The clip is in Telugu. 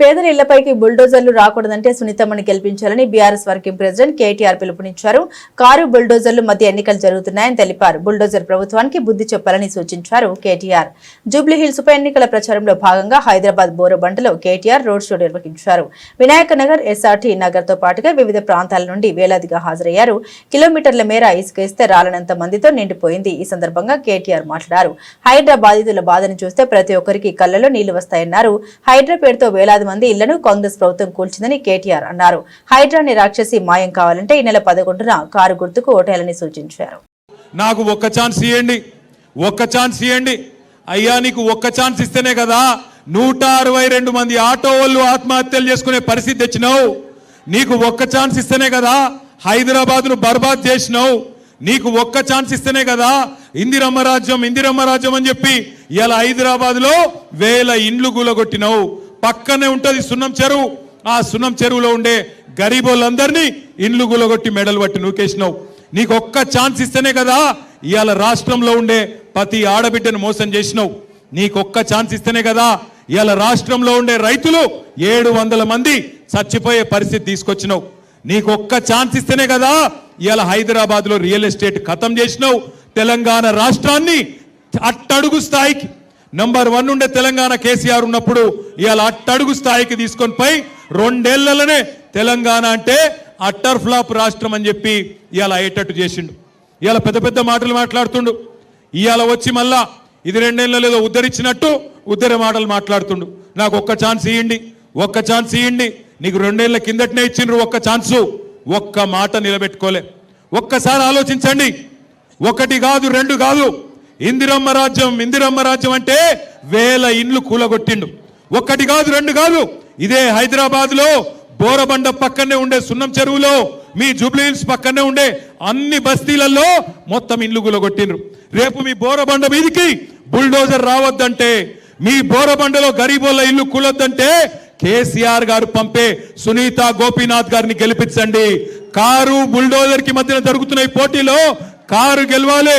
పేదల ఇళ్ళపైకి బుల్డోజర్లు రాకూడదంటే సునీతమ్మని గెలిపించాలని బీఆర్ఎస్ వర్కింగ్ ప్రెసిడెంట్ కేటీఆర్ పిలుపునిచ్చారు. కారు బుల్డోజర్లు మధ్య ఎన్నికలు జరుగుతున్నాయని తెలిపారు. బుల్డోజర్ ప్రభుత్వానికి బుద్ధి చెప్పాలని సూచించారు కేటీఆర్. జూబ్లీ హిల్స్ ఉప ఎన్నికల ప్రచారంలో భాగంగా హైదరాబాద్ బోరబంటలో కేటీఆర్ రోడ్ షో నిర్వహించారు. వినాయక నగర్ ఎస్ఆర్టీ నగర్తో పాటుగా వివిధ ప్రాంతాల నుండి వేలాదిగా హాజరయ్యారు. కిలోమీటర్ల మేర ఇసుకేస్తే రాలనంత మందితో నిండిపోయింది. ఈ సందర్భంగా కేటీఆర్ మాట్లాడారు. హైడ్రా బాధితుల బాధను చూస్తే ప్రతి ఒక్కరికి కళ్ళలో నీళ్ళు వస్తాయన్నారు. హైడ్రా పేరుతో వేలాది మంది ఇళ్ళను కాంగ్రెస్ ప్రభుత్వం కూల్చిందని కేటీఆర్ అన్నారు. హైడ్రాని రాక్షసి మాయం కావాలంటే ఈ నెల పదకొండున కారు గుర్తుకు ఓటేయాలని సూచించారు. నాకు ఒక్క ఛాన్స్ ఇవ్వండి ఒక్క ఛాన్స్ ఇవ్వండి అయ్యా నీకు ఒక్క ఛాన్స్ ఇస్తేనే కదా నూట అరవై రెండు మంది ఆటో వాళ్ళు ఆత్మహత్యలు చేసుకునే పరిస్థితి తెచ్చినావు. నీకు ఒక్క ఛాన్స్ ఇస్తేనే కదా హైదరాబాద్ను బర్బాద్ చేసినావు. నీకు ఒక్క ఛాన్స్ ఇస్తేనే కదా ఇందిరమ్మ రాజ్యం ఇందిరమ్మ రాజ్యం అని చెప్పి ఇలా హైదరాబాద్లో వేల ఇండ్లు కూలగొట్టినావు పక్కనే ఉంటుంది సున్నం చెరువు. ఆ సున్నం చెరువులో ఉండే గరీబోళ్ళందరినీ ఇండ్లు గులగొట్టి మెడలు పట్టి నూకేసినావు. నీకు ఒక్క ఛాన్స్ ఇస్తేనే కదా ఇవాళ రాష్ట్రంలో ఉండే ప్రతి ఆడబిడ్డను మోసం చేసినావు. నీకు ఒక్క ఛాన్స్ ఇస్తేనే కదా ఇవాళ రాష్ట్రంలో ఉండే రైతులు ఏడు వందల మంది చచ్చిపోయే పరిస్థితి తీసుకొచ్చినావు. నీకు ఒక్క ఛాన్స్ ఇస్తేనే కదా ఇవాళ హైదరాబాద్లో రియల్ ఎస్టేట్ ఖతం చేసినావు. తెలంగాణ రాష్ట్రాన్ని అట్టడుగు స్థాయికి నంబర్ వన్ ఉండే తెలంగాణ కేసీఆర్ ఉన్నప్పుడు ఇవాళ అట్టడుగు స్థాయికి తీసుకొని పోయి రెండేళ్ళలోనే తెలంగాణ అంటే అట్టర్ ఫ్లాప్ రాష్ట్రం అని చెప్పి ఇవాళ అయ్యేటట్టు చేసిండు. ఇవాళ పెద్ద పెద్ద మాటలు మాట్లాడుతుండు. ఇవాళ వచ్చి మళ్ళా ఇది రెండేళ్ళ లేదో ఉద్ధరించినట్టు ఉద్దరి మాటలు మాట్లాడుతుండు. నాకు ఒక్క ఛాన్స్ ఇవ్వండి ఒక్క ఛాన్స్ ఇవ్వండి నీకు రెండేళ్ళ కిందటనే ఇచ్చిండ్రు ఒక్క ఛాన్సు. ఒక్క మాట నిలబెట్టుకోలే. ఒక్కసారి ఆలోచించండి. ఒకటి కాదు రెండు కాదు. ఇందిరమ్మ రాజ్యం ఇందిరమ్మ రాజ్యం అంటే వేల ఇండ్లు కూలగొట్టిండు. ఒక్కటి కాదు రెండు కాదు. ఇదే హైదరాబాద్లో బోరబండ పక్కనే ఉండే సున్నం చెరువులో మీ జూబ్లీ హిల్స్ పక్కనే ఉండే అన్ని బస్తీలలో మొత్తం ఇండ్లు కూలగొట్టిండ్రు. రేపు మీ బోరబండ మీదికి బుల్డోజర్ రావద్దంటే మీ బోరబండలో గరీబోళ్ళ ఇల్లు కూలొద్దంటే కేసీఆర్ గారు పంపే సునీత గోపీనాథ్ గారిని గెలిపించండి. కారు బుల్డోజర్కి మధ్యన జరుగుతున్న ఈ పోటీలో కారు గెలవాలి